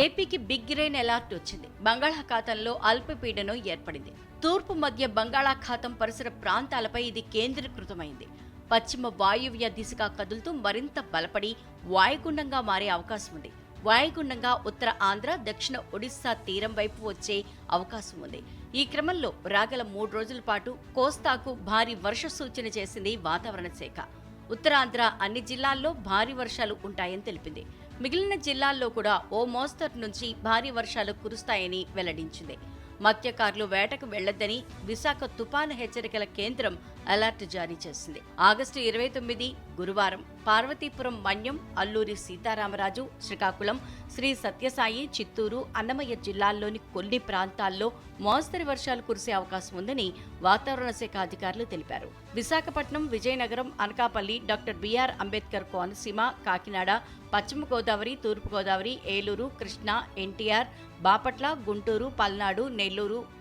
ఏపీకి big rain alert వచ్చింది. బంగాళాఖాతంలో అల్పపీడనం ఏర్పడింది. తూర్పు మధ్య బంగాళాఖాతం పరిసర ప్రాంతాలపై ఇది కేంద్రీకృతమైంది. పశ్చిమ వాయువ్య దిశగా కదులుతూ మరింత బలపడి వాయుగుండంగా మారే అవకాశం ఉంది వాయుగుండంగా ఉత్తర ఆంధ్ర దక్షిణ ఒడిశా తీరం వైపు వచ్చే అవకాశం ఉంది ఈ క్రమంలో రాగల మూడు రోజుల పాటు కోస్తాకు భారీ వర్ష సూచన చేసింది వాతావరణ శాఖ. ఉత్తరాంధ్ర అన్ని జిల్లాల్లో భారీ వర్షాలు ఉంటాయని తెలిపింది. మిగిలిన జిల్లాల్లో కూడా ఓ మోస్తరు నుంచి భారీ వర్షాలు కురుస్తాయని వెల్లడించింది. మత్స్యకారులు వేటకు వెళ్ళొద్దని విశాఖ తుపాను హెచ్చరికల కేంద్రం అలర్ట్ జారీ చేసింది. ఆగస్టు ఇరవై తొమ్మిది గురువారం పార్వతీపురం మన్యం అల్లూరి సీతారామరాజు శ్రీకాకుళం శ్రీ సత్యసాయి చిత్తూరు అన్నమయ్య జిల్లాల్లోని కొన్ని ప్రాంతాల్లో మోస్తరు వర్షాలు కురిసే అవకాశం ఉందని వాతావరణ శాఖ అధికారులు తెలిపారు. Visakhapatnam Vizianagaram Anakapalli doctor B R Ambedkar Konaseema Kakinada పశ్చిమ గోదావరి తూర్పు గోదావరి ఏలూరు కృష్ణా ఎన్టీఆర్ బాపట్ల గుంటూరు పల్నాడు నెల్లూరు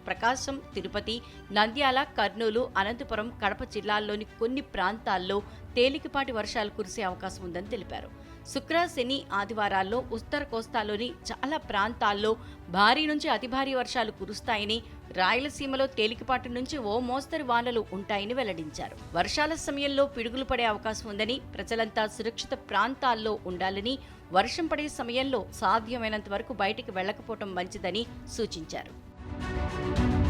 ప్రకాశం తిరుపతి నంద్యాల కర్నూలు అనంతపురం కడప జిల్లాల్లోని కొన్ని ప్రాంతాల్లో తేలికపాటి వర్షాలు కురిసే అవకాశం ఉందని తెలిపారు. శుక్ర శని ఆదివారాల్లో ఉత్తర కోస్తాలోని చాలా ప్రాంతాల్లో భారీ నుంచి అతి భారీ వర్షాలు కురుస్తాయని రాయలసీమలో తేలికపాటి నుంచి ఓ మోస్తరు వానలు ఉంటాయని వెల్లడించారు. వర్షాల సమయంలో పిడుగులు పడే అవకాశం ఉందని ప్రజలంతా సురక్షిత ప్రాంతాల్లో ఉండాలని వర్షం పడే సమయంలో సాధ్యమైనంత వరకు బయటికి వెళ్ళకపోవటం మంచిదని సూచించారు. thank you